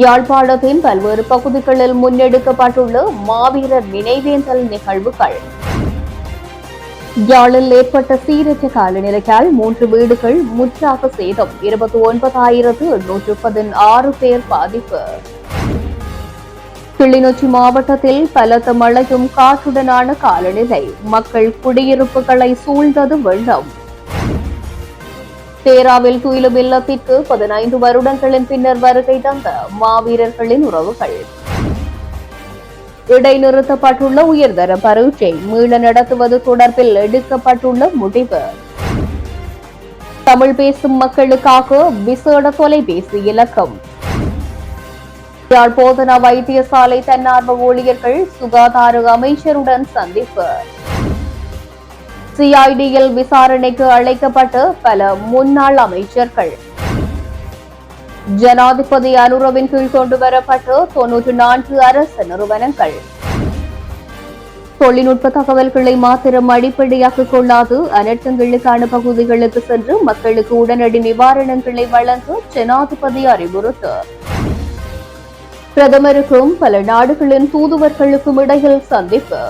யாழ்ப்பாணத்தின் பல்வேறு பகுதிகளில் முன்னெடுக்கப்பட்டுள்ள மாவீரர் நினைவேந்தல் நிகழ்வுகள். யாழில் ஏற்பட்ட சீரற்ற காலநிலையால் மூன்று வீடுகள் முற்றாக சேதம். இருபத்தி ஒன்பதாயிரத்து எண்ணூற்று பதினாறு பேர் பாதிப்பு. கிளிநொச்சி மாவட்டத்தில் பலத்த மழையும் காற்றுடனான காலநிலை. மக்கள் குடியிருப்புகளை சூழ்ந்தது வெள்ளம். தேராவில் துயிலும் இல்லத்திற்கு பதினைந்து வருடங்களின் பின்னர் வருகை தந்த மாவீரர்களின் உறவுகள். இடைநிறுத்தப்பட்டுள்ள உயர்தர பரீட்சை மீள நடத்துவது தொடர்பில் எடுக்கப்பட்டுள்ள முடிவு. தமிழ் பேசும் மக்களுக்காக விசேட தொலைபேசி இலக்கம். யாழ் போதனா வைத்தியசாலை தன்னார்வ ஊழியர்கள் சுகாதார அமைச்சருடன் சந்திப்பு. சிஐடியில் விசாரணைக்கு அழைக்கப்பட்ட பல முன்னாள் அமைச்சர்கள். ஜனாதிபதி அனுரவின் கீழ் கொண்டு தொன்னூற்று நான்கு அரசு நிறுவனங்கள். தொழில்நுட்ப தகவல்களை மாத்திரம் அடிப்படையாக கொள்ளாது அனர்த்தங்களுக்கான பகுதிகளுக்கு சென்று மக்களுக்கு உடனடி நிவாரணங்களை வழங்க ஜனாதிபதி அறிவுறுத்து. பிரதமருக்கும் பல நாடுகளின் தூதுவர்களுக்கும் இடையில் சந்திப்பு.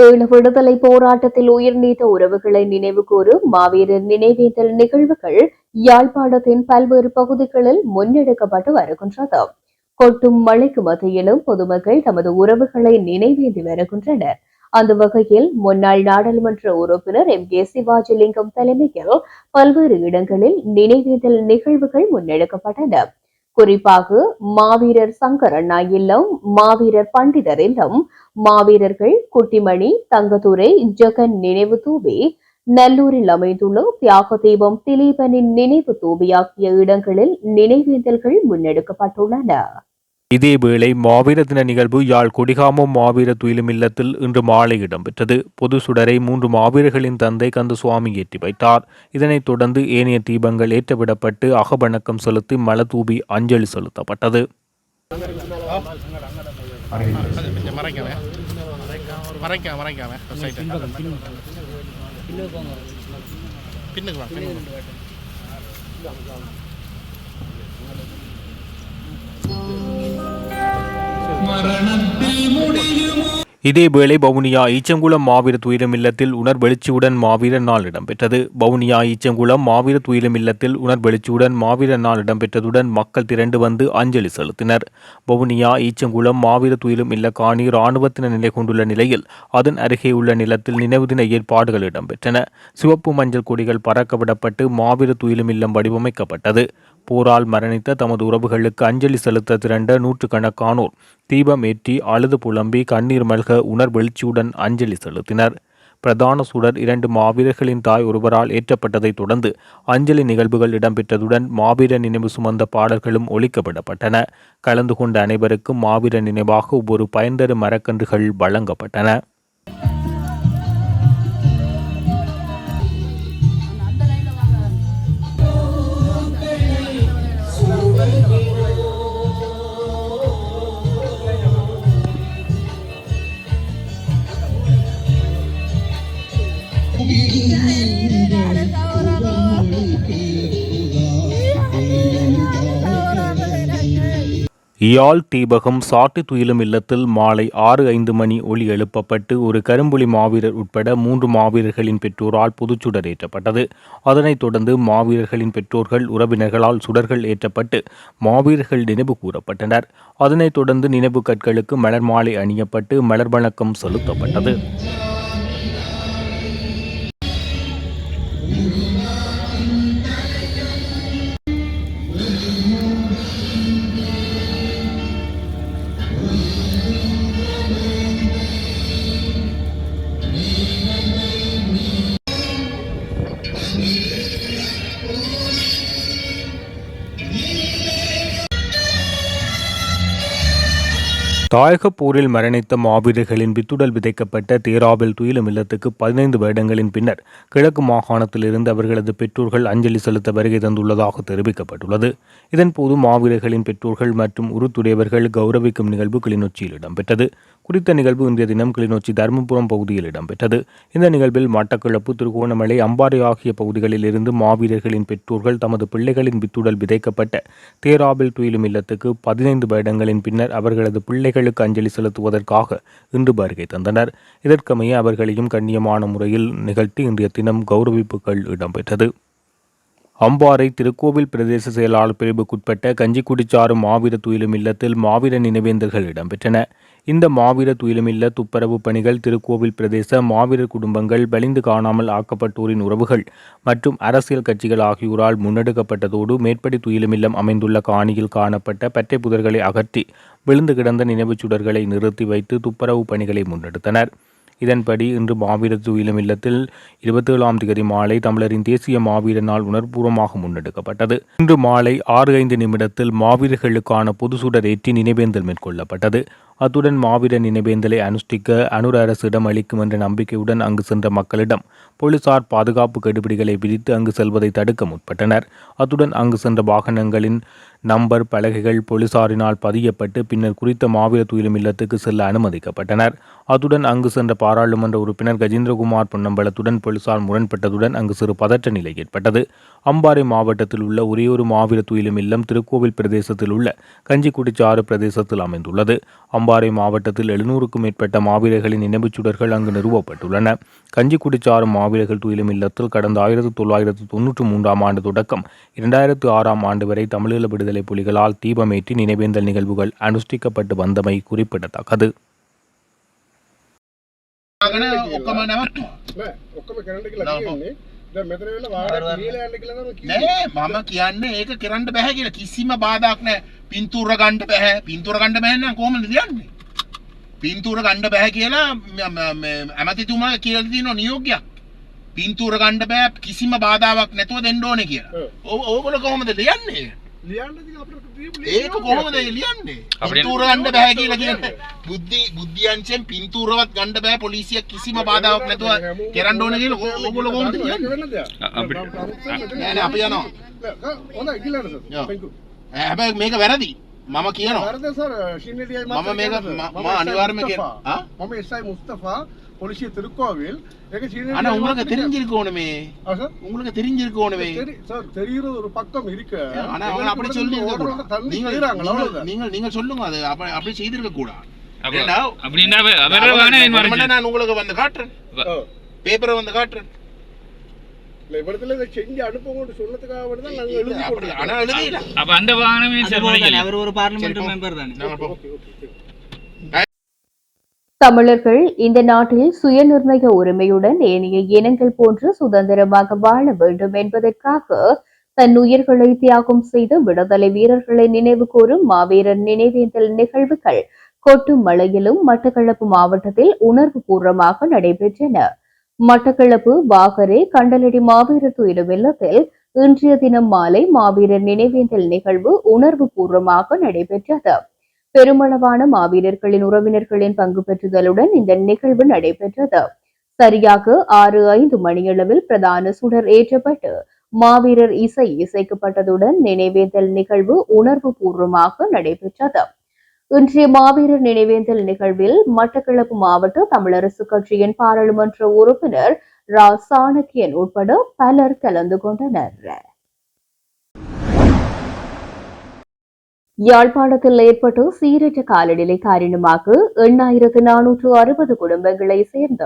ஈழ விடுதலை போராட்டத்தில் உயிர் நீத்த உறவுகளை நினைவு கூறும் மாவீரர் நினைவேந்தல் நிகழ்வுகள் யாழ்ப்பாணத்தின் பல்வேறு பகுதிகளில் முன்னெடுக்கப்பட்டு வருகின்றது. கொட்டும் மழைக்கு மத்தியிலும் பொதுமக்கள் தமது உறவுகளை நினைவேந்தி வருகின்றனர். அந்த வகையில் முன்னாள் நாடாளுமன்ற உறுப்பினர் எம். கே. சிவாஜிலிங்கம் தலைமையில் பல்வேறு இடங்களில் நினைவேந்தல் நிகழ்வுகள் முன்னெடுக்கப்பட்டன. குறிப்பாக மாவீரர் சங்கரண்ணா இல்லம் மாவீரர் பண்டிதர் இல்லம் மாவீரர்கள் குட்டிமணி தங்கதுரை ஜெகன் நினைவு தூவி நல்லூரில் அமைந்துள்ள தியாக தீபம் திலீபனின் நினைவு தூவி ஆகிய இடங்களில் நினைவேந்தல்கள் முன்னெடுக்கப்பட்டுள்ளன. இதேவேளை மாவீர தின நிகழ்வு யாழ் கொடிகாமம் மாவீர துயிலும் இல்லத்தில் இன்று மாலை இடம்பெற்றது பொது சுடரை மூன்று மாவீரர்களின் தந்தை கந்தசுவாமி ஏற்றி வைத்தார் இதனைத் தொடர்ந்து ஏனைய தீபங்கள் ஏற்றவிடப்பட்டு அகவணக்கம் செலுத்தி மலதூபி அஞ்சலி செலுத்தப்பட்டது பின்னுக்கு இதேவேளை வவுனியா ஈச்சங்குளம் மாவீர துயிலும் இல்லத்தில் உணர்வெழுச்சியுடன் மாவீர நாள் இடம்பெற்றது. வவுனியா ஈச்சங்குளம் மாவீர துயிலும் இல்லத்தில் உணர்வெழுச்சியுடன் மாவீர நாள் இடம்பெற்றதுடன் மக்கள் திரண்டு வந்து அஞ்சலி செலுத்தினர். வவுனியா ஈச்சங்குளம் மாவீர துயிலும் இல்ல காணி இராணுவத்தினர் நிலை கொண்டுள்ள நிலையில் அதன் அருகே உள்ள நிலத்தில் நினைவு தின ஏற்பாடுகள் இடம்பெற்றன. சிவப்பு மஞ்சள் கொடிகள் பறக்கவிடப்பட்டு மாவீர துயிலும் இல்லம் வடிவமைக்கப்பட்டது. போரால் மரணித்த தமது உறவுகளுக்கு அஞ்சலி செலுத்த திரண்ட நூற்றுக்கணக்கானோர் தீபம் ஏற்றி அழுது புலம்பி கண்ணீர் மல்க உணர்வெழுச்சியுடன் அஞ்சலி செலுத்தினர். பிரதான சுடர் இரண்டு மாவீரர்களின் தாய் ஒருவரால் ஏற்றப்பட்டதைத் தொடர்ந்து அஞ்சலி நிகழ்வுகள் இடம்பெற்றதுடன் மாவீர நினைவு சுமந்த பாடல்களும் ஒழிக்கப்படப்பட்டன கலந்து கொண்ட அனைவருக்கும் மாவீர நினைவாக ஒவ்வொரு பயன்தரு மரக்கன்றுகள் வழங்கப்பட்டன. யாழ் தீபகம் சாட்டு துயிலும் இல்லத்தில் மாலை ஆறு ஐந்து மணி ஒளி எழுப்பப்பட்டு ஒரு கரும்புலி மாவீரர் உட்பட மூன்று மாவீரர்களின் பெற்றோரால் பொதுச்சுடர் ஏற்றப்பட்டது. அதனைத் தொடர்ந்து மாவீரர்களின் பெற்றோர்கள் உறவினர்களால் சுடர்கள் ஏற்றப்பட்டு மாவீரர்கள் நினைவு கூறப்பட்டனர். அதனைத் தொடர்ந்து நினைவு கற்களுக்கு மலர் மாலை அணியப்பட்டு மலர் வணக்கம் செலுத்தப்பட்டது. தாயக போரில் மரணித்த மாவீரர்களின் வித்துடல் விதைக்கப்பட்ட தேராவில் துயிலும் இல்லத்துக்கு பதினைந்து வருடங்களின் பின்னர் கிழக்கு மாகாணத்திலிருந்து அவர்களது பெற்றோர்கள் அஞ்சலி செலுத்த வருகை தந்துள்ளதாக தெரிவிக்கப்பட்டுள்ளது. இதன்போது மாவீரர்களின் பெற்றோர்கள் மற்றும் உருத்துடையவர்கள் கௌரவிக்கும் நிகழ்வு கிளிநொச்சியில் இடம்பெற்றது. குறித்த நிகழ்வு இன்றைய தினம் கிளிநொச்சி தருமபுரம் பகுதியில் இடம்பெற்றது. இந்த நிகழ்வில் மட்டக்களப்பு திருகோணமலை அம்பாறை ஆகிய பகுதிகளில் இருந்து மாவீரர்களின் பெற்றோர்கள் தமது பிள்ளைகளின் வித்துடல் விதைக்கப்பட்ட தேராபில் துயிலும் இல்லத்துக்கு பதினைந்து வருடங்களின் பின்னர் அவர்களது பிள்ளைகளுக்கு அஞ்சலி செலுத்துவதற்காக இன்று வருகை தந்தனர். இதற்கமைய அவர்களையும் கண்ணியமான முறையில் நிகழ்த்தி இன்றைய தினம் கௌரவிப்புகள் இடம்பெற்றது. அம்பாறை திருக்கோவில் பிரதேச செயலாளர் பிரிவுக்குட்பட்ட கஞ்சிக்குடிச்சாறு மாவீர துயிலும் இல்லத்தில் மாவீர நினைவேந்தர்கள் இடம்பெற்றன. இந்த மாவீர துயிலுமில்ல துப்பரவு பணிகள் திருக்கோவில் பிரதேச மாவீரர் குடும்பங்கள் வலிந்து காணாமல் ஆக்கப்பட்டோரின் உறவுகள் மற்றும் அரசியல் கட்சிகள் ஆகியோரால் முன்னெடுக்கப்பட்டதோடு மேற்படி துயிலுமில்லம் அமைந்துள்ள காணியில் காணப்பட்ட பற்றை புதர்களை அகற்றி விழுந்து கிடந்த நினைவுச் சுடர்களை நிறுத்தி வைத்து துப்பரவு பணிகளை முன்னெடுத்தனர். இதன்படி இன்று மாவீரர் துயிலும் இல்லத்தில் இருபத்தேழாம் தேதி மாலை தமிழரின் தேசிய மாவீர நாள் உணர்பூர்வமாக முன்னெடுக்கப்பட்டது. இன்று மாலை ஆறு ஐந்து நிமிடத்தில் மாவீரர்களுக்கான பொது சுடர் ஏற்றி நினைவேந்தல் மேற்கொள்ளப்பட்டது. அத்துடன் மாவீர நினைவேந்தலை அனுஷ்டிக்க அனுர அரசிடம் அளிக்கும் என்ற நம்பிக்கையுடன் அங்கு சென்ற மக்களிடம் போலீசார் பாதுகாப்பு கெடுபிடிகளை விதித்து அங்கு செல்வதை தடுக்க முற்பட்டனர். அத்துடன் அங்கு சென்ற வாகனங்களின் நம்பர் பலகைகள் போலீசாரினால் பதியப்பட்டு பின்னர் குறித்த மாவீர துயிலும் இல்லத்துக்கு செல்ல அனுமதிக்கப்பட்டனர். அத்துடன் அங்கு சென்ற பாராளுமன்ற உறுப்பினர் கஜேந்திரகுமார் பொன்னம்பலத்துடன் போலீசார் முரண்பட்டதுடன் அங்கு சிறு பதற்ற நிலை ஏற்பட்டது. அம்பாறை மாவட்டத்தில் உள்ள ஒரேயொரு மாவீர துயிலும் இல்லம் திருக்கோவில் பிரதேசத்தில் உள்ள கஞ்சிக்குடிச்சாறு பிரதேசத்தில் அமைந்துள்ளது. அம்பாறை பாம்பாறை மாவட்டத்தில் எழுநூறுக்கும் மேற்பட்ட மாவீரர்களின் நினைவுச் சுடர்கள் அங்கு நிறுவப்பட்டுள்ளன. கஞ்சிக்குடிச்சாறு மாவீரர்கள் துயிலும் இல்லத்தில் கடந்த ஆயிரத்தி தொள்ளாயிரத்து தொன்னூற்று மூன்றாம் ஆண்டு தொடக்கம் இரண்டாயிரத்து ஆறாம் ஆண்டு வரை தமிழீழ விடுதலை புலிகளால் தீபமேற்றி நினைவேந்தல் நிகழ்வுகள் அனுஷ்டிக்கப்பட்டு வந்தமை குறிப்பிடத்தக்கது. ఒక్క మన ఒక్క මම කියන්න ඒක කරන්න බැහැ කියලා. කිසිම බාධක් නෑ. පින්තුර ගණ්ඩ බැහැ පින්තුර ගණ්ඩ බැහන්න කොමද කියන්නේ? පින්තුර ගණ්ඩ බැහැ කියලා ඇමතිතුමා කියලදින නියෝගයක්. පින්තුර ගණ්ඩ බෑ. කිසිම බාධාවක් නැතුව දෙන්න ඕන කියලා. ඕ ඕගොල කොහොමද දෙයන්නේ ඒක කොහොමද ලියන්නේ? පින්තූර ගන්න බෑ කියලා කියන්නේ. බුද්ධි බුද්ධියන්සෙන් පින්තූරවත් ගන්න බෑ පොලිසිය කිසිම බාධාවක් නැතුව කරන්න ඕනේ කියලා ඕගොල්ලෝ කොහොමද කියන්නේ? නෑ නෑ අපි යනවා. හොඳයි. Thank you. හැබැයි මේක වැරදි. මම කියනවා. වරද සර් ශින්නඩියයි මම මේක ම- මම අනිවාර්යයෙන්ම කියන- ආ? මම එස්ఐ මුස්තෆා பொலிசிய திருக்கோவில் ஆனா உங்களுக்கு தெரிஞ்சிருக்கணுமே. உங்களுக்கு தெரிஞ்சிருக்கணுமே. சார் தெரியுறது ஒரு பக்கம் இருக்கு. ஆனா அவங்க அப்படி சொல்லி நீங்க நீங்க நீங்க சொல்லுங்க அது அப்படி செய்திருக்க கூடாது. அப்படின்னா நான் உங்களுக்கு வந்து காட்டுறேன். பேப்பரை வந்து காட்டுறேன். அவர் ஒரு பார்லிமெண்ட் மெம்பர் தானே. தமிழர்கள் இந்த நாட்டில் சுயநிர்ணய உரிமையுடன் ஏனைய இனங்கள் போன்று சுதந்திரமாக வாழ வேண்டும் என்பதற்காக தன் உயிர்களை தியாகம் செய்த விடுதலை வீரர்களை நினைவு கூறும் மாவீரர் நினைவேந்தல் நிகழ்வுகள் கொட்டும் மலையிலும் மட்டக்களப்பு மாவட்டத்தில் உணர்வு பூர்வமாக நடைபெற்றன. மட்டக்களப்பு வாகரே கண்டலடி மாவீரர் துயிலும் இல்லத்தில் இன்றைய தினம் மாலை மாவீரர் நினைவேந்தல் நிகழ்வு உணர்வு பூர்வமாக நடைபெற்றது. பெருமளவான மாவீரர்களின் உறவினர்களின் பங்கு பெற்றுதலுடன் இந்த நிகழ்வு நடைபெற்றது. சரியாக ஆறு ஐந்து மணியளவில் பிரதான சுடர் ஏற்றப்பட்டு மாவீரர் இசை இசைக்கப்பட்டதுடன் நினைவேந்தல் நிகழ்வு உணர்வு பூர்வமாக நடைபெற்றது. இன்றைய மாவீரர் நினைவேந்தல் நிகழ்வில் மட்டக்களப்பு மாவட்ட தமிழரசு கட்சியின் பாராளுமன்ற உறுப்பினர் ரா. சாணக்கியன் உட்பட பலர் கலந்து கொண்டனர். யாழ்ப்பாணத்தில் ஏற்பட்ட சீரற்ற காலநிலை காரணமாக எண்ணாயிரத்து நானூற்று அறுபது குடும்பங்களை சேர்ந்த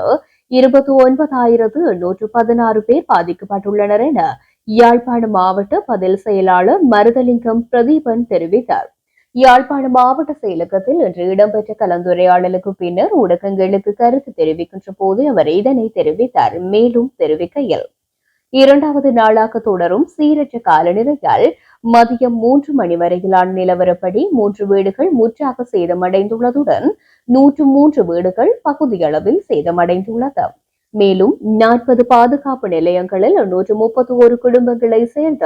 இருபத்தி ஒன்பதாயிரத்து எண்ணூற்று பதினாறு பேர் பாதிக்கப்பட்டுள்ளனர் என யாழ்ப்பாண மாவட்ட பதில் செயலாளர் மருதலிங்கம் பிரதீபன் தெரிவித்தார். யாழ்ப்பாண மாவட்ட செயலகத்தில் இன்று இடம்பெற்ற கலந்துரையாடலுக்கு பின்னர் ஊடகங்களுக்கு கருத்து தெரிவிக்கின்ற போது அவர் இதனை தெரிவித்தார். மேலும் தெரிவிக்கையில் இரண்டாவது நாளாக தொடரும் சீரற்ற காலநிலையால் மதியம் மூன்று மணி வரையிலான நிலவரப்படி மூன்று வீடுகள் முற்றாக சேதமடைந்துள்ளதுடன் நூற்று மூன்று வீடுகள் பகுதியளவில் சேதமடைந்துள்ளது. மேலும் நாற்பது பாதுகாப்பு நிலையங்களில் எண்ணூற்று முப்பத்தி ஒரு குடும்பங்களை சேர்ந்த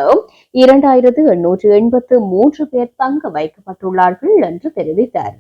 இரண்டாயிரத்து எண்ணூற்று எண்பத்து மூன்று பேர் தங்க வைக்கப்பட்டுள்ளார்கள் என்று தெரிவித்தார்.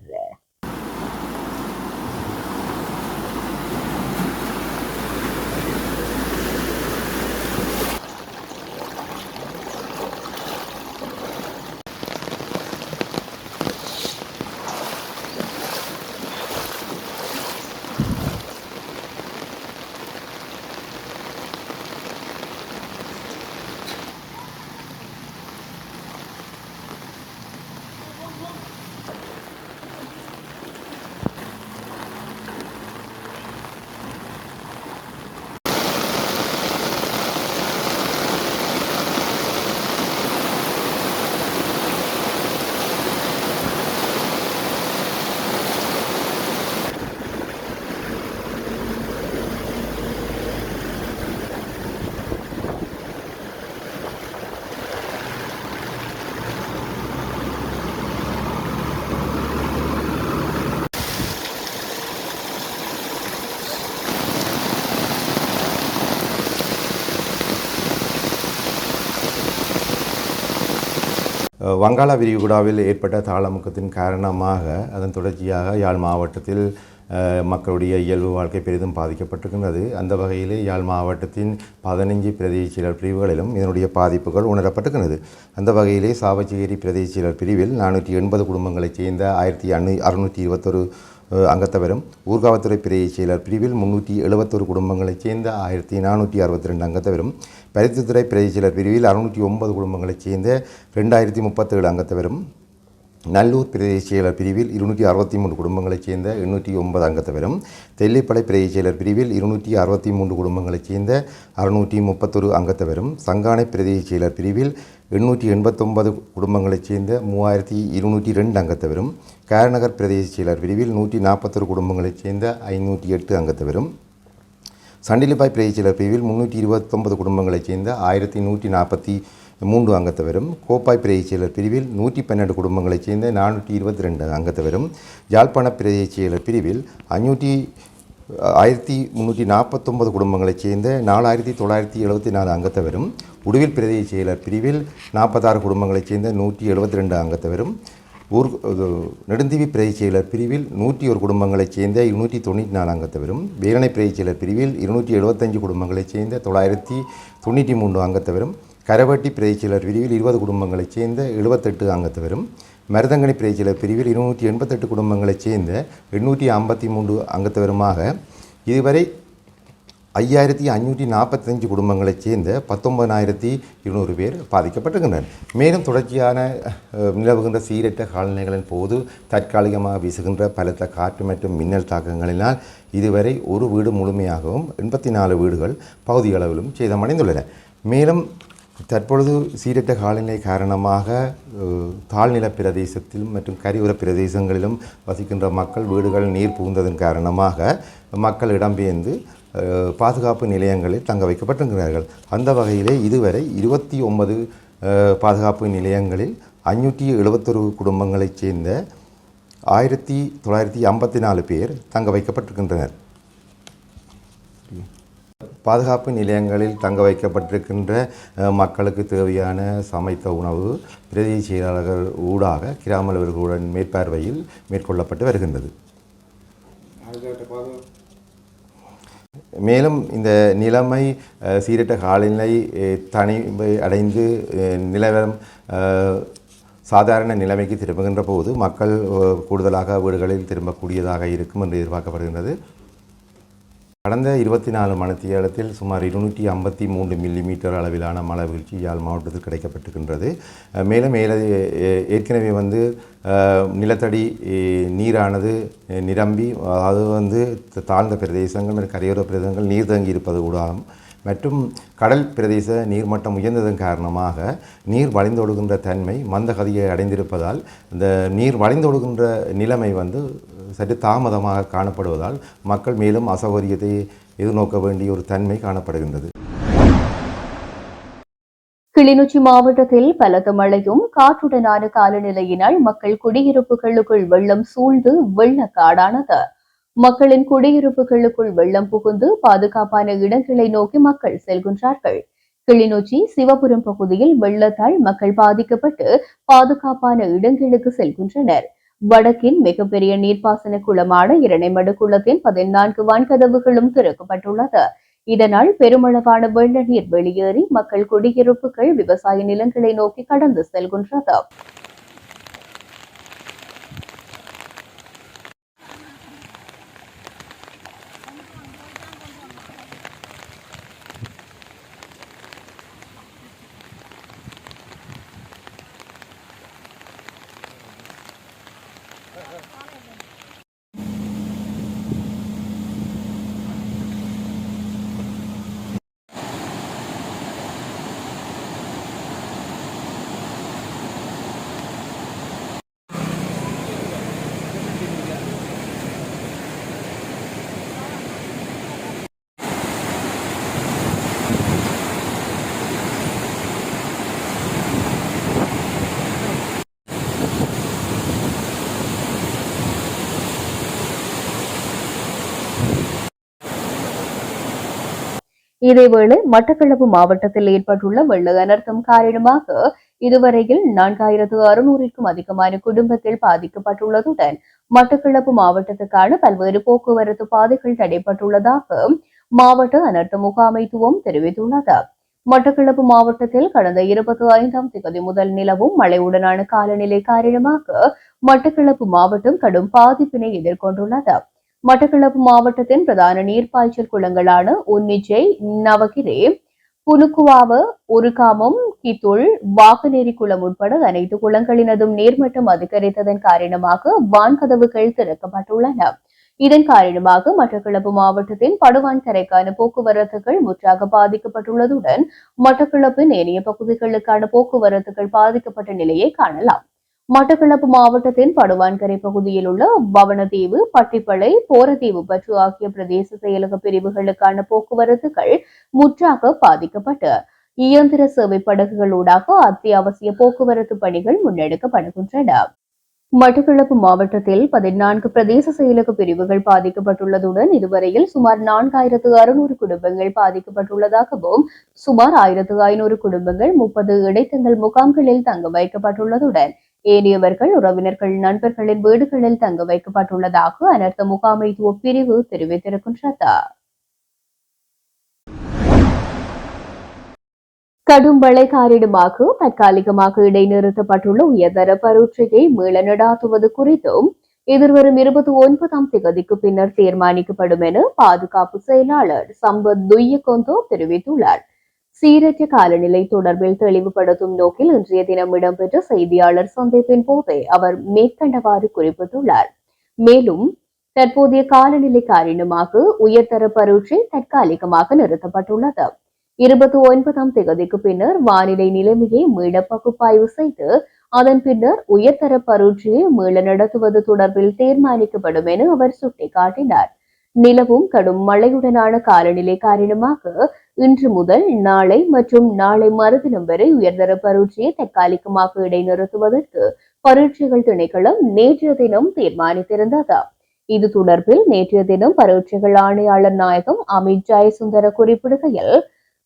வங்காள விரிகுடாவில் ஏற்பட்ட தாளமுக்கத்தின் காரணமாக அதன் தொடர்ச்சியாக யாழ் மாவட்டத்தில் மக்களுடைய இயல்பு வாழ்க்கை பெரிதும் பாதிக்கப்பட்டிருக்கின்றது. அந்த வகையிலே யாழ் மாவட்டத்தின் பதினைஞ்சு பிரதேச செயலர் பிரிவுகளிலும் இதனுடைய பாதிப்புகள் உணரப்பட்டிருக்கிறது அந்த வகையிலே சாவச்சேரி பிரதேச செயலர் பிரிவில் நானூற்றி எண்பது குடும்பங்களைச் சேர்ந்த ஆயிரத்தி அண்ணு அறுநூற்றி இருபத்தொரு அங்கத்தவரும் ஊர்காவத்துறை பிரதேச செயலர் பிரிவில் முன்னூற்றி எழுபத்தொரு குடும்பங்களைச் சேர்ந்த ஆயிரத்தி நானூற்றி அறுபத்தி ரெண்டு அங்கத்தவரும் பருத்தித்துறை பிரதேச செயலர் பிரிவில் அறுநூற்றி ஒன்பது குடும்பங்களைச் சேர்ந்த ரெண்டாயிரத்தி முப்பத்தேழு அங்கத்தவரும் நல்லூர் பிரதேச செயலர் பிரிவில் இருநூற்றி அறுபத்தி மூன்று குடும்பங்களைச் சேர்ந்த எண்ணூற்றி ஒன்பது அங்கத்தவரும் தெல்லிப்பளை பிரதேச செயலர் பிரிவில் இருநூற்றி அறுபத்தி மூன்று குடும்பங்களைச் சேர்ந்த அறுநூற்றி முப்பத்தொரு அங்கத்தவரும் சங்கானை பிரதேச செயலர் பிரிவில் எண்ணூற்றி எண்பத்தொன்பது குடும்பங்களைச் சேர்ந்த மூவாயிரத்தி இருநூற்றி ரெண்டு அங்கத்தவரும் காரநகர் பிரதேச செயலர் பிரிவில் நூற்றி நாற்பத்தொரு குடும்பங்களைச் சேர்ந்த ஐநூற்றி எட்டு அங்கத்தவரும் சண்டிலிப்பாய் பிரதேச செயலர் பிரிவில் முன்னூற்றி இருபத்தொன்பது குடும்பங்களைச் சேர்ந்த ஆயிரத்தி நூற்றி நாற்பத்தி மூன்று அங்கத்தவரும் கோப்பாய் பிரதேச செயலர் பிரிவில் நூற்றி பன்னெண்டு குடும்பங்களைச் சேர்ந்த நானூற்றி இருபத்தி ரெண்டு அங்கத்தவரும் யாழ்ப்பாண பிரதேச செயலர் பிரிவில் அஞ்சூற்றி ஆயிரத்தி முந்நூற்றி நாற்பத்தொம்பது குடும்பங்களைச் சேர்ந்த நாலாயிரத்தி தொள்ளாயிரத்தி எழுபத்தி நாலு அங்கத்தவரும் உடுவில் பிரதேச செயலர் பிரிவில் நாற்பத்தாறு குடும்பங்களைச் சேர்ந்த நூற்றி எழுபத்தி ரெண்டு அங்கத்தவரும் ஊர் நெடுந்தீவி பிரதேச செயலர் பிரிவில் நூற்றி ஒரு குடும்பங்களைச் சேர்ந்த இருநூற்றி தொண்ணூற்றி நாலு அங்கத்தவரும் வேலனை பிரதேச செயலர் பிரிவில் இருநூற்றி எழுபத்தஞ்சு குடும்பங்களைச் சேர்ந்த தொள்ளாயிரத்தி தொண்ணூற்றி மூன்று அங்கத்தவரும் கரவட்டி பிரதேச பிரிவில் இருபது குடும்பங்களைச் சேர்ந்த எழுபத்தெட்டு அங்கத்தவரும் மருதங்கனி பிரதேச பிரிவில் இருநூற்றி எண்பத்தெட்டு குடும்பங்களைச் சேர்ந்த எண்ணூற்றி ஐம்பத்தி மூன்று அங்கத்தவருமாக இதுவரை ஐயாயிரத்தி அஞ்சூற்றி நாற்பத்தஞ்சு குடும்பங்களைச் சேர்ந்த பத்தொன்பதாயிரத்தி இருநூறு பேர் பாதிக்கப்பட்டிருக்கின்றனர். மேலும் தொடர்ச்சியான நிலவுகின்ற சீரற்ற காலநிலைகளின் போது தற்காலிகமாக வீசுகின்ற பலத்த காற்று மற்றும் மின்னல் தாக்கங்களினால் இதுவரை ஒரு வீடு முழுமையாகவும் எண்பத்தி நாலு வீடுகள் பகுதியளவிலும் சேதமடைந்துள்ளன. மேலும் தற்பொழுது சீரற்ற காலநிலை காரணமாக தாழ்நில பிரதேசத்திலும் மற்றும் கரிவுர பிரதேசங்களிலும் வசிக்கின்ற மக்கள் வீடுகள் நீர் புகுந்ததன் காரணமாக மக்கள் இடம்பெயர்ந்து பாதுகாப்பு நிலையங்களில் தங்க வைக்கப்பட்டிருக்கிறார்கள். அந்த வகையிலே இதுவரை இருபத்தி ஒன்பது பாதுகாப்பு நிலையங்களில் அஞ்சூற்றி எழுபத்தொரு குடும்பங்களைச் சேர்ந்த ஆயிரத்தி தொள்ளாயிரத்தி ஐம்பத்தி நாலு பேர் தங்க வைக்கப்பட்டிருக்கின்றனர். பாதுகாப்பு நிலையங்களில் தங்க வைக்கப்பட்டிருக்கின்ற மக்களுக்கு தேவையான சமைத்த உணவு பிரதி செயலாளர்கள் ஊடாக கிராமலவர்களுடன் மேற்பார்வையில் மேற்கொள்ளப்பட்டு வருகின்றது. மேலும் இந்த நிலைமை அஹ், சீரற்ற காலநிலை தனி தனிமை அடைந்து நிலவரம் சாதாரண நிலைமைக்கு திரும்புகின்ற போது மக்கள் கூடுதலாக வீடுகளில் திரும்பக்கூடியதாக இருக்கும் என்று எதிர்பார்க்கப்படுகின்றது. கடந்த இருபத்தி நாலு மணித்தியாலத்தில் சுமார் இருநூற்றி ஐம்பத்தி மூன்று மில்லிமீட்டர் அளவிலான மழை வீழ்ச்சி யாழ் மாவட்டத்தில் கிடைக்கப்பட்டிருக்கின்றது. மேலும் மேல ஏற்கனவே வந்து நிலத்தடி நீரானது நிரம்பி அது வந்து தாழ்ந்த பிரதேசங்கள் மற்றும் கரையோர பிரதேசங்கள் நீர் தங்கி இருப்பது கூடாகும் மற்றும் கடல் பிரதேச நீர்மட்டம் உயர்ந்ததன் காரணமாக நீர் வழிந்தொடுகின்ற தன்மை மந்தகதியை அடைந்திருப்பதால் இந்த நீர் வழிந்தொடுகின்ற நிலைமை வந்து சற்று தாமதமாக காணப்படுவதால் மக்கள் மேலும் அசௌகரியத்தை எதிர்நோக்க வேண்டிய ஒரு தன்மை காணப்படுகின்றது. கிளிநொச்சி மாவட்டத்தில் பலத்த மழையும் காற்றுடனான காலநிலையினால் மக்கள் குடியிருப்புகளுக்குள் வெள்ளம் சூழ்ந்து வெள்ளக்காடானது. மக்களின் குடியிருப்புகளுக்குள் வெள்ளம் புகுந்து பாதுகாப்பான இடங்களை நோக்கி மக்கள் செல்கின்றார்கள். கிளிநொச்சி சிவபுரம் பகுதியில் வெள்ளத்தால் மக்கள் பாதிக்கப்பட்டு பாதுகாப்பான இடங்களுக்கு செல்கின்றனர். வடக்கின் மிகப்பெரிய நீர்ப்பாசன குளமான இரணைமடு குளத்தின் பதினான்கு வான்கதவுகளும் திறக்கப்பட்டுள்ளது. இதனால் பெருமளவான வெள்ள நீர் வெளியேறி மக்கள் குடியிருப்புகள் விவசாய நிலங்களை நோக்கி கடந்து செல்கின்றது. இதேவேளை மட்டக்களப்பு மாவட்டத்தில் ஏற்பட்டுள்ள வெள்ள அனர்த்தம் காரணமாக இதுவரையில் நான்காயிரத்து அறுநூறுக்கும் அதிகமான குடும்பத்தில் பாதிக்கப்பட்டுள்ளதுடன் மட்டக்களப்பு மாவட்டத்துக்கான பல்வேறு போக்குவரத்து பாதைகள் தடைப்பட்டுள்ளதாக மாவட்ட அனர்த்த முகாமைத்துவம் தெரிவித்துள்ளது. மட்டக்களப்பு மாவட்டத்தில் கடந்த இருபத்தி ஐந்தாம் தேதி முதல் நிலவும் மழையுடனான காலநிலை காரணமாக மட்டக்களப்பு மாவட்டம் கடும் பாதிப்பினை எதிர்கொண்டுள்ளது. மட்டக்களப்பு மாவட்டத்தின் பிரதான நீர்ப்பாய்ச்சல் குளங்களான உன்னிச்சை நவகிரி புனுக்குவாவ உருகாமம் கித்துள் வாகனேரி குளம் உட்பட அனைத்து குளங்களினதும் நீர்மட்டம் அதிகரித்ததன் காரணமாக வான்கதவுகள் திறக்கப்பட்டுள்ளன. இதன் காரணமாக மட்டக்களப்பு மாவட்டத்தின் படுவான் கரைக்கான போக்குவரத்துகள் முற்றாக பாதிக்கப்பட்டுள்ளதுடன் மட்டக்களப்பின் ஏனைய பகுதிகளுக்கான போக்குவரத்துகள் பாதிக்கப்பட்ட நிலையை காணலாம். மட்டக்களப்பு மாவட்டத்தின் படுவான்கரை பகுதியில் உள்ள பவனதீவு பட்டிப்பளை போரதீவு பற்று ஆகிய பிரதேச செயலக பிரிவுகளுக்கான போக்குவரத்துகள் முற்றாக பாதிக்கப்பட்டு இயந்திர சேவை படகுகளூடாக அத்தியாவசிய போக்குவரத்து பணிகள் முன்னெடுக்கப்படுகின்றன. மட்டக்களப்பு மாவட்டத்தில் பதினான்கு பிரதேச செயலக பிரிவுகள் பாதிக்கப்பட்டுள்ளதுடன் இதுவரையில் சுமார் நான்காயிரத்து அறுநூறு குடும்பங்கள் பாதிக்கப்பட்டுள்ளதாகவும் சுமார் ஆயிரத்து ஐநூறு குடும்பங்கள் முப்பது இடைத்தங்கள் முகாம்களில் தங்க வைக்கப்பட்டுள்ளதுடன் ஏனையவர்கள் உறவினர்கள் நண்பர்களின் வீடுகளில் தங்க வைக்கப்பட்டுள்ளதாக அனர்த்த முகாமைத்துவ பிரிவு தெரிவித்திருக்கின்றது. கடும் மழை காரணமாக தற்காலிகமாக இடைநிறுத்தப்பட்டுள்ள உயர்தர பரீட்சையை மீள நடாத்துவது குறித்தும் எதிர்வரும் இருபத்தி ஒன்பதாம் திகதிக்கு பின்னர் தீர்மானிக்கப்படும் என பாதுகாப்பு செயலாளர் சம்பத் துய்யகொந்தோ தெரிவித்துள்ளார். சீரற்ற காலநிலை தொடர்பில் தெளிவுபடுத்தும் நோக்கில் இன்றைய தினம் இடம்பெற்ற செய்தியாளர் சந்திப்பின் போதே அவர் மேற்கண்டவாறு குறிப்பிட்டுள்ளார். மேலும் தற்போதைய காலநிலை காரணமாக உயர்தர பரீட்சை தற்காலிகமாக நிறுத்தப்பட்டுள்ளது. இருபத்தி ஒன்பதாம் தேதிக்கு பின்னர் வானிலை நிலைமையை மீள பகுப்பாய்வு செய்து அதன் பின்னர் உயர்தர பரீட்சையை மீள நடத்துவது தொடர்பில் தீர்மானிக்கப்படும் என அவர் சுட்டிக்காட்டினார். நிலவும் கடும் மழையுடனான காலநிலை காரணமாக இன்று முதல் நாளை மற்றும் நாளை மறுதினம் வரை உயர்தர பரீட்சையை தற்காலிகமாக இடைநிறுத்துவதற்கு பரீட்சைகள் திணைக்களம் நேற்றைய தினம் தீர்மானித்திருந்தது. இது தொடர்பில் நேற்றைய தினம் பரீட்சைகள் ஆணையாளர் நாயகம் அமித் ஜெயசுந்தர குறிப்பிடுகையில்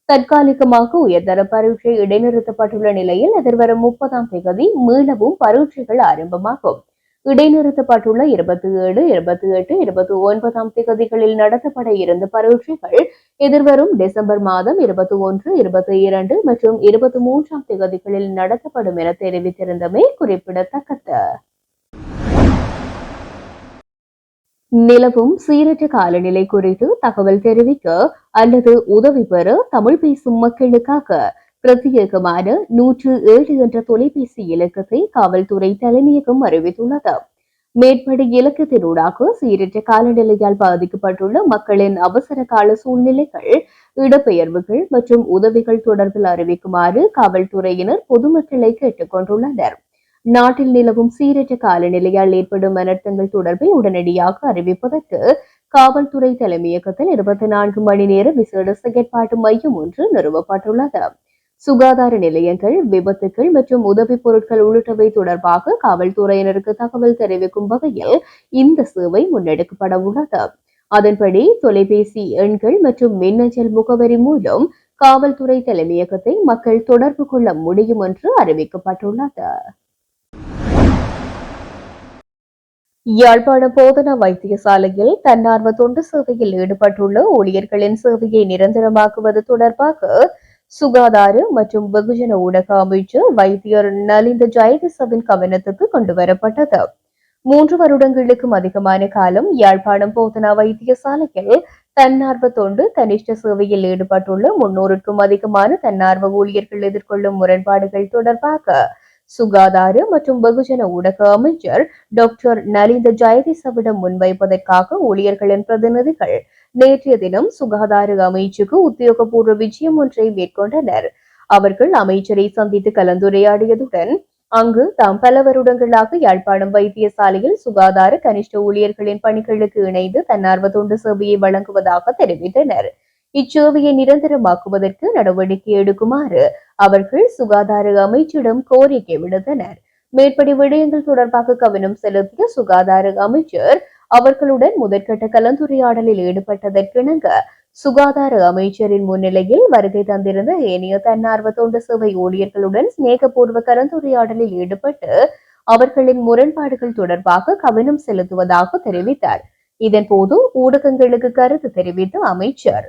தற்காலிகமாக உயர்தர பரீட்சை இடைநிறுத்தப்பட்டுள்ள நிலையில் எதிர்வரும் முப்பதாம் தேதி மீளவும் பரீட்சைகள் ஆரம்பமாகும். இடைநிறுத்தப்பட்டுள்ள இருபத்தி ஏழு இருபத்தி எட்டு இருபத்தி ஒன்பதாம் தேதிகளில் நடத்தப்பட இருந்த பரீட்சைகள் எதிர்வரும் டிசம்பர் மாதம் இருபத்தி ஒன்று இருபத்தி இரண்டு மற்றும் இருபத்தி மூன்றாம் தேதிகளில் நடத்தப்படும் என தெரிவித்திருந்தமை குறிப்பிடத்தக்கது. நிலவும் சீரற்ற காலநிலை குறித்து தகவல் தெரிவிக்க அல்லது உதவி பெற தமிழ் பேசும் மக்களுக்காக பிரத்யேகமான நூற்று ஏழு என்ற தொலைபேசி இலக்கத்தை காவல்துறை தலைமையகம் அறிவித்துள்ளது. மேற்படி இலக்கத்தினூடாக சீரற்ற காலநிலையால் பாதிக்கப்பட்டுள்ள மக்களின் அவசர கால சூழ்நிலைகள் இடப்பெயர்வுகள் மற்றும் உதவிகள் தொடர்பில் அறிவிக்குமாறு காவல்துறையினர் பொதுமக்களை கேட்டுக் கொண்டுள்ளனர். நாட்டில் நிலவும் சீரற்ற காலநிலையால் ஏற்படும் அனர்த்தங்கள் தொடர்பை உடனடியாக அறிவிப்பதற்கு காவல்துறை தலைமையகத்தில் இருபத்தி நான்கு மணி நேர விசேட செயற்பாட்டு மையம் ஒன்று நிறுவப்பட்டுள்ளது. சுகாதார நிலையங்கள் விபத்துகள் மற்றும் உதவிப் பொருட்கள் உள்ளிட்டவை தொடர்பாக காவல்துறையினருக்கு தகவல் தெரிவிக்கும் வகையில் இந்த சேவை முன்னெடுக்கப்பட உள்ளது. அதன்படி தொலைபேசி எண்கள் மற்றும் மின்னஞ்சல் முகவரி மூலம் காவல்துறை தலைமையகத்தை மக்கள் தொடர்பு கொள்ள முடியும் என்று அறிவிக்கப்பட்டுள்ளது. யாழ்ப்பாண போதனா வைத்தியசாலையில் தன்னார்வ தொண்டு சேவையில் ஈடுபட்டுள்ள ஊழியர்களின் சேவையை நிரந்தரமாக்குவது தொடர்பாக சுகாதார மற்றும் வெகுஜன ஊடக அமைச்சர் வைத்தியர் நலிந்த ஜெயதிசவின் கவனத்துக்கு கொண்டுவரப்பட்டது. மூன்று வருடங்களுக்கும் அதிகமான காலம் யாழ்ப்பாணம் போதனா வைத்தியசாலையில் தன்னார்வ தொண்டு தனிஷ்ட சேவையில் ஈடுபட்டுள்ள முன்னூறுக்கும் அதிகமான தன்னார்வ ஊழியர்கள் எதிர்கொள்ளும் முரண்பாடுகள் தொடர்பாக சுகாதார மற்றும் வெகுஜன ஊடக அமைச்சர் டாக்டர் நலிந்த ஜெயதிசவிடம் முன்வைப்பதற்காக ஊழியர்களின் பிரதிநிதிகள் நேற்றைய தினம் சுகாதார அமைச்சுக்கு உத்தியோகபூர்வ விஜயம் ஒன்றை மேற்கொண்டனர். அவர்கள் அமைச்சரை சந்தித்து கலந்துரையாடியதுடன் அங்கு தாம் பல வருடங்களாக யாழ்ப்பாணம் வைத்தியசாலையில் சுகாதார கனிஷ்ட ஊழியர்களின் பணிகளுக்கு இணைந்து தன்னார்வ தொண்டு சேவையை வழங்குவதாக தெரிவித்தனர். இச்சேவையை நிரந்தரமாக்குவதற்கு நடவடிக்கை எடுக்குமாறு அவர்கள் சுகாதார அமைச்சிடம் கோரிக்கை விடுத்தனர். மேற்படி விடயங்கள் தொடர்பாக கவனம் செலுத்திய சுகாதார அமைச்சர் அவர்களுடன் முதற்கட்ட கலந்துரையாடலில் ஈடுபட்டதற்கிணங்க சுகாதார அமைச்சரின் முன்னிலையில் வருகை தந்திருந்த ஏனைய தன்னார்வ தொண்டு சேவை ஊழியர்களுடன் சிநேகபூர்வ கலந்துரையாடலில் ஈடுபட்டு அவர்களின் முரண்பாடுகள் தொடர்பாக கவனம் செலுத்துவதாக தெரிவித்தார். இதன்போது ஊடகங்களுக்கு கருத்து தெரிவித்த அமைச்சர்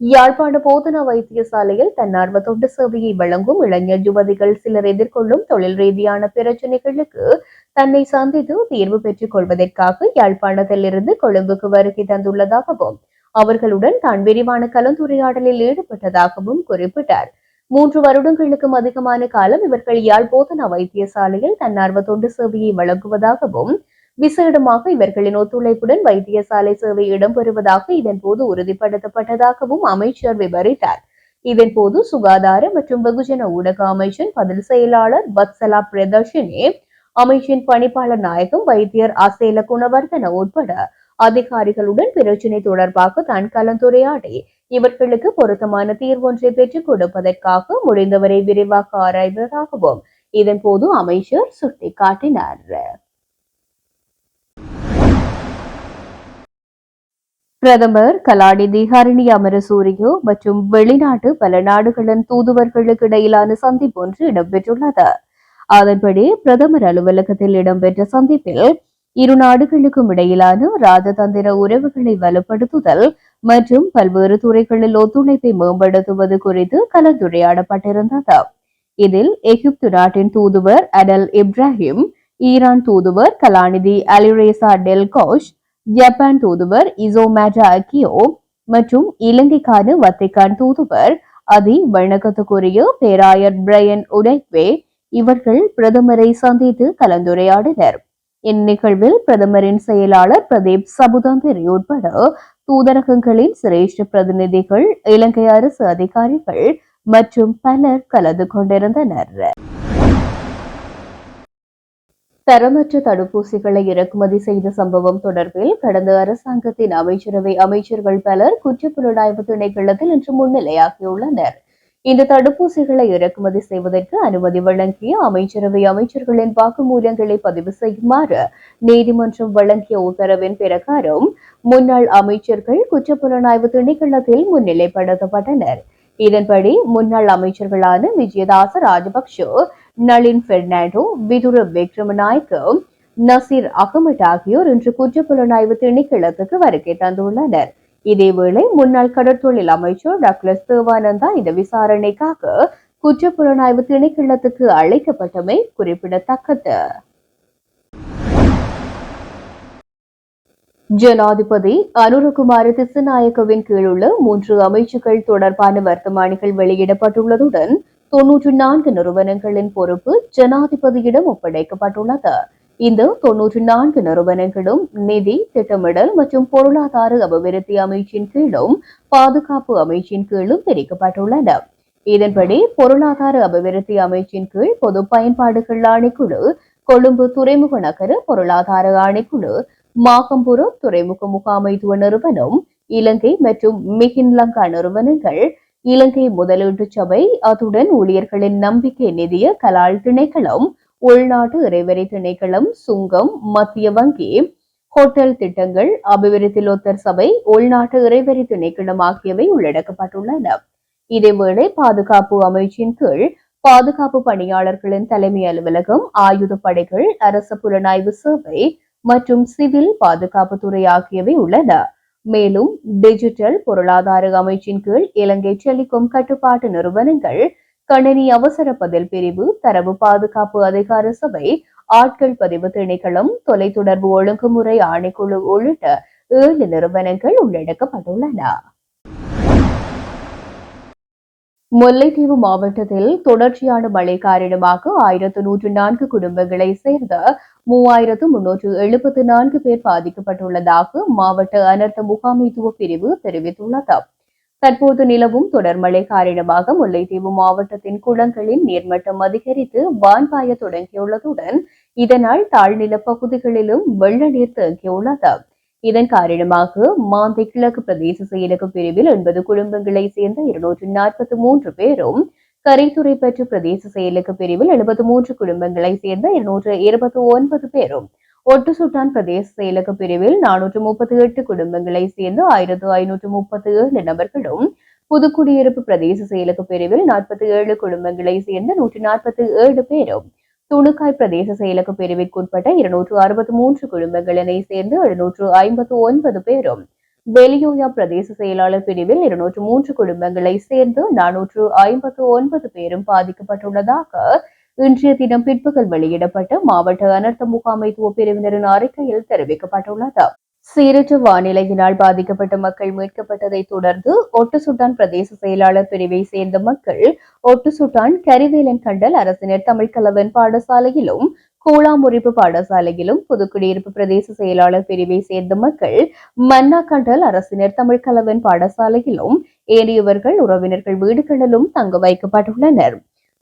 யாழ்ப்பாண போதனா வைத்தியசாலையில் தன்னார்வ தொண்டு சேவையை வழங்கும் இளைஞர் யுவதிகள் சிலர் எதிர்கொள்ளும் தொழில் ரீதியான பிரச்சினைகளுக்கு தன்னை சந்தித்து தீர்வு பெற்றுக் கொள்வதற்காக யாழ்ப்பாணத்திலிருந்து கொழும்புக்கு வருகை தந்துள்ளதாகவும் அவர்களுடன் தான் விரிவான கலந்துரையாடலில் ஈடுபட்டதாகவும் குறிப்பிட்டார். மூன்று வருடங்களுக்கும் அதிகமான காலம் இவர்கள் யாழ் போதனா வைத்தியசாலையில் தன்னார்வ தொண்டு சேவையை வழங்குவதாகவும் விசேடமாக இவர்களின் ஒத்துழைப்புடன் வைத்தியசாலை சேவை இடம்பெறுவதாக இதன்போது உறுதிப்படுத்தப்பட்டதாகவும் அமைச்சர் விவரித்தார். இதன்போது சுகாதார மற்றும் வெகுஜன ஊடக அமைச்சின் பதில் செயலாளர் வத்சலா பிரதர்ஷினே அமைச்சின் பணிப்பாளர் நாயகம் வைத்தியர் அசேல குணவர்தன உட்பட அதிகாரிகளுடன் பிரச்சினை தொடர்பாக தான் கலந்துரையாடி இவர்களுக்கு பொருத்தமான தீர்வொன்றை பெற்றுக் கொடுப்பதற்காக முடிந்தவரை விரிவாக ஆராய்வதாகவும் இதன் போது அமைச்சர் சுட்டிக்காட்டினார். பிரதமர் கலாநிதி ஹரிணி அமரசூரியோ மற்றும் வெளிநாட்டு பல நாடுகளின் தூதுவர்களுக்கு இடையிலான சந்திப்பு ஒன்று இடம்பெற்றுள்ளது. அதன்படி பிரதமர் அலுவலகத்தில் இடம்பெற்ற சந்திப்பில் இரு நாடுகளுக்கும் இடையிலான ராஜதந்திர உறவுகளை வலுப்படுத்துதல் மற்றும் பல்வேறு துறைகளில் ஒத்துழைப்பை மேம்படுத்துவது குறித்து கலந்துரையாடப்பட்டிருந்தது. இதில் எகிப்து நாட்டின் தூதுவர் அடல் இப்ராஹிம் ஈரான் தூதுவர் கலாநிதி அலிரேசா டெல்கோஷ் ஜப்பான் தூதுவர் இசோமேட்டா அக்கியோ மற்றும் இலங்கைக்கான வத்திக்கான் தூதுவர் அதி வணக்கத்துக்குரிய பேராயர் பிரையன் உடைக்வே இவர்கள் பிரதமரை சந்தித்து கலந்துரையாடினர். இந்நிகழ்வில் பிரதமரின் செயலாளர் பிரதீப் சபுதந்திரி உட்பட தூதரகங்களின் சிரேஷ்ட பிரதிநிதிகள் இலங்கை அரசு அதிகாரிகள் மற்றும் பலர் கலந்து கொண்டிருந்தனர். தரமற்ற தடுப்பூசிகளை இறக்குமதி செய்த சம்பவம் தொடர்பில் கடந்த அரசாங்கத்தின் அமைச்சரவை அமைச்சர்கள் பலர் குற்றப்புலனாய்வு திணைக்களத்தில் இன்று முன்னிலையாகியுள்ளனர். இந்த தடுப்பூசிகளை இறக்குமதி செய்வதற்கு அனுமதி வழங்கிய அமைச்சரவை அமைச்சர்களின் வாக்குமூலங்களை பதிவு செய்யுமாறு நீதிமன்றம் வழங்கிய உத்தரவின் பிரகாரம் முன்னாள் அமைச்சர்கள் குற்றப்புலனாய்வு திணைக்களத்தில் முன்னிலைப்படுத்தப்பட்டனர். இதன்படி முன்னாள் அமைச்சர்களான விஜயதாச ராஜபக்ஷ நளின் பெர்னாண்டோ விதுர விக்ரமநாயக்க நசீர் அகமட் ஆகியோர் இன்று குற்றப்புலனாய்வு திணைக்களத்துக்கு வருகை தந்துள்ளனர். இதேவேளை முன்னாள் கடற்தொழில் அமைச்சர் டாக்டர் தேவானந்தா இந்த விசாரணைக்காக குற்றப்புலனாய்வு திணைக்களத்துக்கு அழைக்கப்பட்டமை குறிப்பிடத்தக்கது. ஜனாதிபதி அனுரகுமார திசுநாயக்கவின் கீழுள்ள மூன்று அமைச்சுகள் தொடர்பான வர்த்தமானிகள் வெளியிடப்பட்டுள்ளதுடன் தொன்னூற்றி நான்கு நிறுவனங்களின் பொறுப்பு ஜனாதிபதியிடம் ஒப்படைக்கப்பட்டுள்ளது. இந்த தொன்னூற்றி நான்கு நிறுவனங்களும் நிதி திட்டமிடல் மற்றும் பொருளாதார அபிவிருத்தி அமைச்சின் கீழும் பாதுகாப்பு அமைச்சின் கீழும் பிரிக்கப்பட்டுள்ளன. இதன்படி பொருளாதார அபிவிருத்தி அமைச்சின் கீழ் பொது பயன்பாடுகள் ஆணைக்குழு கொழும்பு துறைமுக நகர பொருளாதார ஆணைக்குழு மாகம்புரம் துறைமுக முகாமைத்துவ நிறுவனம் இலங்கை மற்றும் மிகின்லங்கா நிறுவனங்கள் இலங்கை முதலீட்டு சபை அத்துடன் ஊழியர்களின் நம்பிக்கை நிதிய கலால் திணைக்களம் உள்நாட்டு இறைவரை திணைக்களம் சுங்கம் மத்திய வங்கி ஹோட்டல் திட்டங்கள் அபிவிருத்தி லோத்தர் சபை உள்நாட்டு இறைவரி திணைக்களம் ஆகியவை உள்ளடக்கப்பட்டுள்ளன. இதேவேளை பாதுகாப்பு அமைச்சின் கீழ் பாதுகாப்பு பணியாளர்களின் தலைமை அலுவலகம் ஆயுத படைகள் அரச புலனாய்வு சேவை மற்றும் சிவில் பாதுகாப்பு துறை ஆகியவை உள்ளன. மேலும் டிஜிட்டல் பொருளாதார அமைச்சின் கீழ் இலங்கை டெலிகாம் கட்டுப்பாட்டு நிறுவனங்கள் கணினி அவசர பதில் பிரிவு தரவு பாதுகாப்பு அதிகார சபை ஆட்கள் பதிவு திணைக்களம் தொலைத்தொடர்பு ஒழுங்குமுறை ஆணைக்குழு உள்ளிட்ட ஏழு நிறுவனங்கள் உள்ளடக்கப்பட்டுள்ளன. முல்லைத்தீவு மாவட்டத்தில் தொடர்ச்சியான மழை காரணமாக ஆயிரத்து நூற்று நான்கு குடும்பங்களை சேர்ந்த மூவாயிரத்து முன்னூற்று எழுபத்து நான்கு பேர் பாதிக்கப்பட்டுள்ளதாக மாவட்ட அனர்த்த முகாமைத்துவ பிரிவு தெரிவித்துள்ளது. தற்போது நிலவும் தொடர் மழை காரணமாக முல்லைத்தீவு மாவட்டத்தின் குளங்களின் நீர்மட்டம் அதிகரித்து வான்பாய தொடங்கியுள்ளதுடன் இதனால் தாழ்நில பகுதிகளிலும் வெள்ள நீர் தேங்கியுள்ளது. இதன் காரணமாக மாந்தை கிழக்கு பிரதேச செயலக பிரிவில் எண்பது குடும்பங்களை சேர்ந்த இருநூற்று நாற்பத்தி மூன்று பேரும் கரைத்துறை பெற்ற பிரதேச செயலக பிரிவில் எழுபத்தி மூன்று குடும்பங்களை சேர்ந்த இருநூற்று இருபத்தி ஒன்பது பேரும் ஒட்டுசுட்டான் பிரதேச செயலக பிரிவில் நானூற்று முப்பத்தி எட்டு குடும்பங்களை சேர்ந்த ஆயிரத்து ஐநூற்று முப்பத்தி ஏழு நபர்களும் புதுக்குடியிருப்பு பிரதேச செயலக பிரிவில் நாற்பத்தி ஏழு குடும்பங்களை சேர்ந்த நூற்றி நாற்பத்தி ஏழு பேரும் துணுக்காய் பிரதேச செயலக பிரிவிற்குட்பட்ட இருநூற்று அறுபத்தி மூன்று குடும்பங்களினை சேர்ந்து எழுநூற்று ஐம்பத்து ஒன்பது பேரும் வெளியோயா பிரதேச செயலாளர் பிரிவில் இருநூற்று மூன்று குடும்பங்களை சேர்ந்து நானூற்று ஐம்பத்து ஒன்பது பேரும் பாதிக்கப்பட்டுள்ளதாக இன்றைய தினம் பிற்பகல் வெளியிடப்பட்ட மாவட்ட அனர்த்த முகாமைத்துவ பிரிவினரின் அறிக்கையில் தெரிவிக்கப்பட்டுள்ளது. சீரற்ற வானிலையினால் பாதிக்கப்பட்ட மக்கள் மீட்கப்பட்டதை தொடர்ந்து ஒட்டுசுட்டான் பிரதேச செயலாளர் பிரிவை சேர்ந்த மக்கள் ஒட்டுசுட்டான் கரிவேலன் கண்டல் அரசினர் தமிழ்கலவன் பாடசாலையிலும் கூழாமுறிப்பு பாடசாலையிலும் புதுக்குடியிருப்பு பிரதேச செயலாளர் பிரிவை சேர்ந்த மக்கள் மன்னா கண்டல் அரசினர் தமிழ்கலவன் பாடசாலையிலும் ஏனையவர்கள் உறவினர்கள் வீடுகளிலும் தங்க வைக்கப்பட்டுள்ளனர்.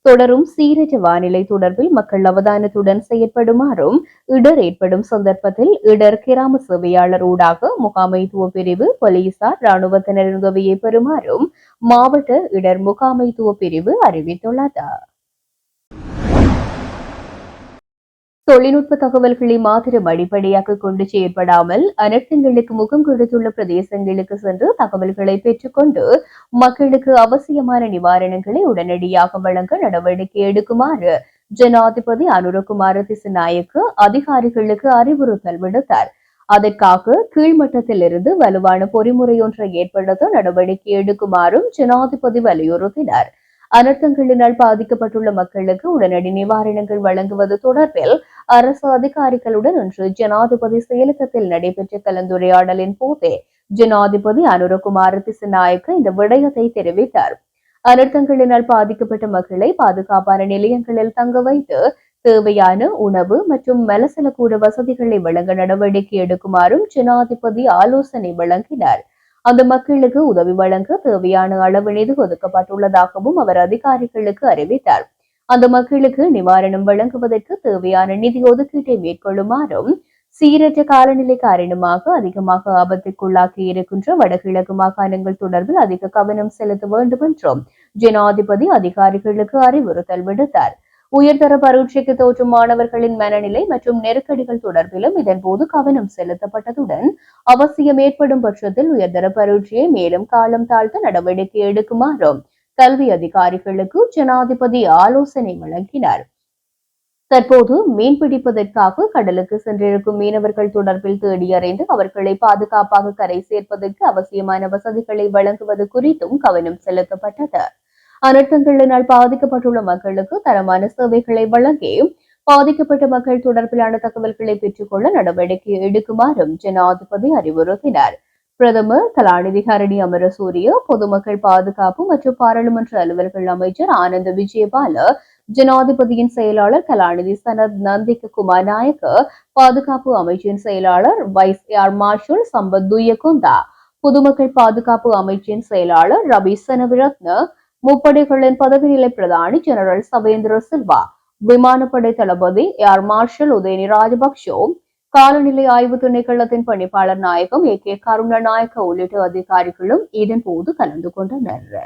தொடரும் சீரற்ற வானிலை தொடர்பில் மக்கள் அவதானத்துடன் செயற்படுமாறும் இடர் ஏற்படும் சந்தர்ப்பத்தில் இடர் கிராம சேவையாளர் ஊடாக முகாமைத்துவ பிரிவு போலீசார் ராணுவத்தினரின் உதவியை பெறுமாறும் மாவட்ட இடர் முகாமைத்துவ பிரிவு அறிவித்துள்ளது. தொழில்நுட்ப தகவல்களை மாத்திரம் அடிப்படையாக கொண்டு செயற்படாமல் அனர்த்தங்களுக்கு முகம் கொடுத்துள்ள பிரதேசங்களுக்கு சென்று தகவல்களை பெற்றுக்கொண்டு மக்களுக்கு அவசியமான நிவாரணங்களை உடனடியாக வழங்க நடவடிக்கை எடுக்குமாறு ஜனாதிபதி அனுரகுமார திசுநாயக்கு அதிகாரிகளுக்கு அறிவுறுத்தல் விடுத்தார். அதற்காக கீழ்மட்டத்தில் இருந்து வலுவான பொறிமுறை ஒன்றை ஏற்படுத்த நடவடிக்கை எடுக்குமாறும் ஜனாதிபதி வலியுறுத்தினார். அனர்த்தங்களினால் பாதிக்கப்பட்டுள்ள மக்களுக்கு உடனடி நிவாரணங்கள் வழங்குவது தொடர்பில் அரசு அதிகாரிகளுடன் இன்று ஜனாதிபதி செயலகத்தில் நடைபெற்ற கலந்துரையாடலின் போதே ஜனாதிபதி அனுரகுமார் திசுநாயக்க இந்த விடயத்தை தெரிவித்தார். அனர்த்தங்களினால் பாதிக்கப்பட்ட மக்களை பாதுகாப்பான நிலையங்களில் தங்க வைத்து தேவையான உணவு மற்றும் மலசலக்கூட வசதிகளை வழங்க நடவடிக்கை எடுக்குமாறும் ஜனாதிபதி ஆலோசனை வழங்கினார். அந்த மக்களுக்கு உதவி வழங்க தேவையான அளவு நிதி ஒதுக்கப்பட்டுள்ளதாகவும் அவர் அதிகாரிகளுக்கு அறிவித்தார். அந்த மக்களுக்கு நிவாரணம் வழங்குவதற்கு தேவையான நிதி ஒதுக்கீட்டை மேற்கொள்ளுமாறும் சீரற்ற காலநிலை காரணமாக அதிகமாக ஆபத்துக்குள்ளாக்கி இருக்கின்ற வடகிழக்கு மாகாணங்கள் தொடர்பில் அதிக கவனம் செலுத்த வேண்டும் என்றும் ஜனாதிபதி அதிகாரிகளுக்கு அறிவுறுத்தல் விடுத்தார். உயர்தர பரீட்சைக்கு தோற்றும் மாணவர்களின் மனநிலை மற்றும் நெருக்கடிகள் தொடர்பிலும் இதன்போது கவனம் செலுத்தப்பட்டதுடன் அவசியம் ஏற்படும் பட்சத்தில் உயர்தர பரீட்சையை மேலும் காலம் தாழ்த்த நடவடிக்கை எடுக்குமாறும் கல்வி அதிகாரிகளுக்கு ஜனாதிபதி ஆலோசனை வழங்கினார். தற்போது மீன்பிடிப்பதற்காக கடலுக்கு சென்றிருக்கும் மீனவர்கள் தொடர்பில் தேடி அறிந்து அவர்களை பாதுகாப்பாக கரை சேர்ப்பதற்கு அவசியமான வசதிகளை வழங்குவது குறித்தும் கவனம் செலுத்தப்பட்டது. அனர்த்தங்களினால் பாதிக்கப்பட்டுள்ள மக்களுக்கு தரமான சேவைகளை வழங்கி பாதிக்கப்பட்ட மக்கள் தொடர்பிலான தகவல்களை பெற்றுக்கொள்ள நடவடிக்கை எடுக்குமாறும் ஜனாதிபதி அறிவுறுத்தினார். பிரதமர் கலாநிதி ஹரணி அமரசூரிய பொதுமக்கள் பாதுகாப்பு மற்றும் பாராளுமன்ற அலுவல்கள் அமைச்சர் ஆனந்த விஜயபால ஜனாதிபதியின் செயலாளர் கலாநிதி சனத் நந்திக குமார் நாயக்க பாதுகாப்பு அமைச்சின் செயலாளர் vice air marshal Sampath Thuyacontha பொதுமக்கள் பாதுகாப்பு அமைச்சின் செயலாளர் ரவி சனவிரத்ன முப்படைகளின் பதவிநிலை பிரதானி ஜெனரல் சவேந்திர சில்வா விமானப்படை தளபதி ஏர் மார்ஷல் உதயனி ராஜபக்சோ காலநிலை ஆய்வு திணைக்களத்தின் பணிப்பாளர் நாயகம் ஏ கே கருணநாயக்க உள்ளிட்ட அதிகாரிகளும் இதன் போது கலந்து கொண்டனர்.